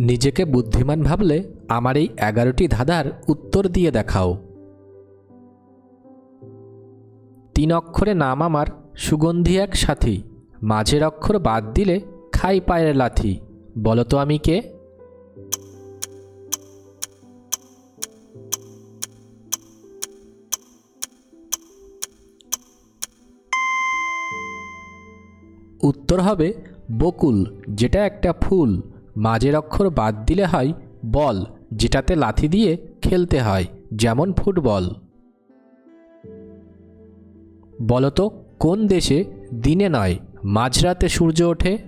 নিজেকে বুদ্ধিমান ভাবলে আমার এই এগারোটি ধাঁধার উত্তর দিয়ে দেখাও। তিন অক্ষরে নাম আমার, সুগন্ধি এক সাথী। মাঝের অক্ষর বাদ দিলে খাই পায়ের লাথি। বলো তো আমি কে? উত্তর হবে বকুল, যেটা একটা ফুল। মাঝের অক্ষর বাদ দিলে হয় বল, যেটাতে লাথি দিয়ে খেলতে হয়, যেমন ফুটবল। বলতো, কোন দেশে দিনে নয়, মাঝরাতে সূর্য ওঠে?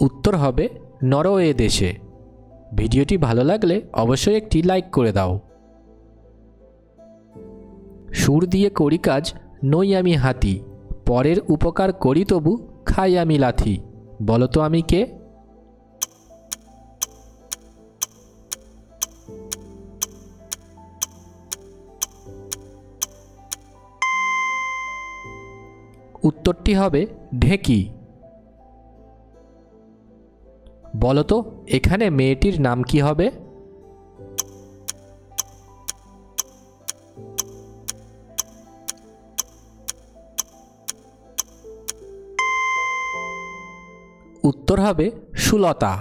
উত্তর হবে নরওয়ে দেশে। ভিডিওটি ভালো লাগলে অবশ্যই একটি লাইক করে দাও। সুর দিয়ে করি কাজ, নই আমি হাতি। পরের উপকার করি তবু, খাই আমি লাথি। বলতো আমি কে? উত্তরটি হবে ঢেকি। বলো তো, এখানে মেয়েটির নাম কি হবে? উত্তর হবে সুলতা।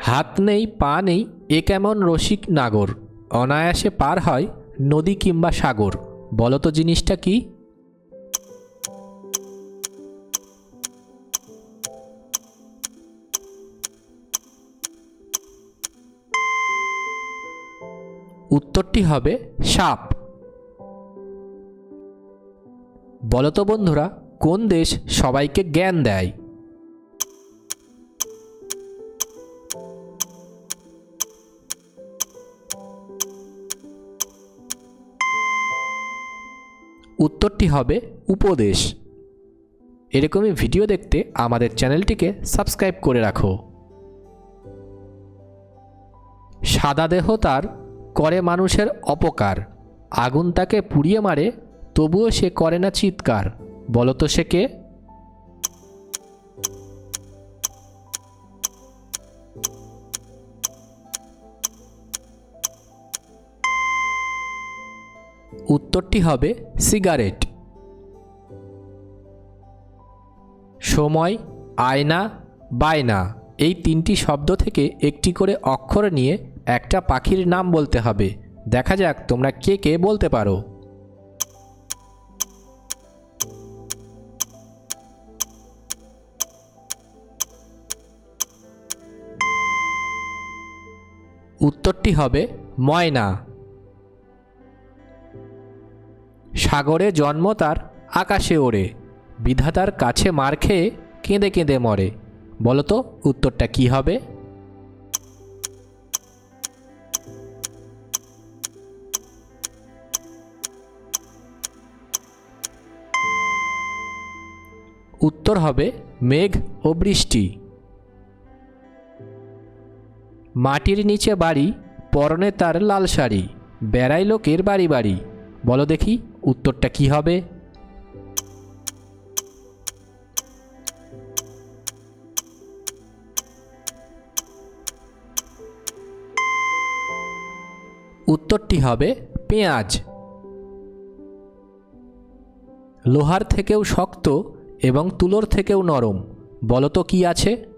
হাত নেই, পা নেই, এ কেমন রসিক নাগর? অনায়াসে পার হয় নদী কিংবা সাগর। বলতো জিনিসটা কি? উত্তরটি হবে সাপ। বলতো বন্ধুরা কোন দেশ সবাইকে জ্ঞান দেয়? উত্তরটি হবে উপদেশ। এরকমই ভিডিও দেখতে আমাদের চ্যানেলটিকে সাবস্ক্রাইব করে রাখো। সাদা দেহ তার করে মানুষের অপকার। আগুন তাকে পুড়িয়ে মারে, তবুও সে করে না চিৎকার। বলো তো সে কে? উত্তরটি হবে সিগারেট। সময়, আয়না, বায়না এই তিনটি শব্দ থেকে একটি করে অক্ষর নিয়ে একটা পাখির নাম বলতে হবে। দেখা যাক তোমরা কে কে বলতে পারো। উত্তরটি হবে ময়না। সাগরে জন্ম তার আকাশে ওড়ে, বিধাতার কাছে মার খেয়ে কেঁদে কেঁদে মরে। বলো তো উত্তরটা কি হবে? উত্তর হবে মেঘ ও বৃষ্টি। মাটির নিচে বাড়ি, পরনে তার লাল শাড়ি বেড়াই লোকের বাড়ি বাড়ি। বলো দেখি, উত্তরটা কি হবে? উত্তরটি হবে পেঁয়াজ। লোহার থেকেও শক্ত এবং তুলোর থেকেও নরম। বলো তো কি আছে?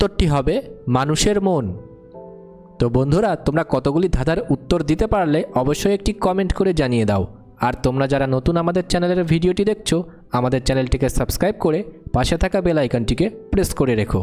উত্তরটি হবে, মানুষের মন। তো বন্ধুরা, তোমরা কতগুলি ধাঁধার উত্তর দিতে পারলে অবশ্যই একটি কমেন্ট করে জানিয়ে দাও। আর তোমরা যারা নতুন আমাদের চ্যানেলের ভিডিওটি দেখছ, আমাদের চ্যানেলটিকে সাবস্ক্রাইব করে পাশে থাকা বেল আইকনটিকে প্রেস করে রেখো।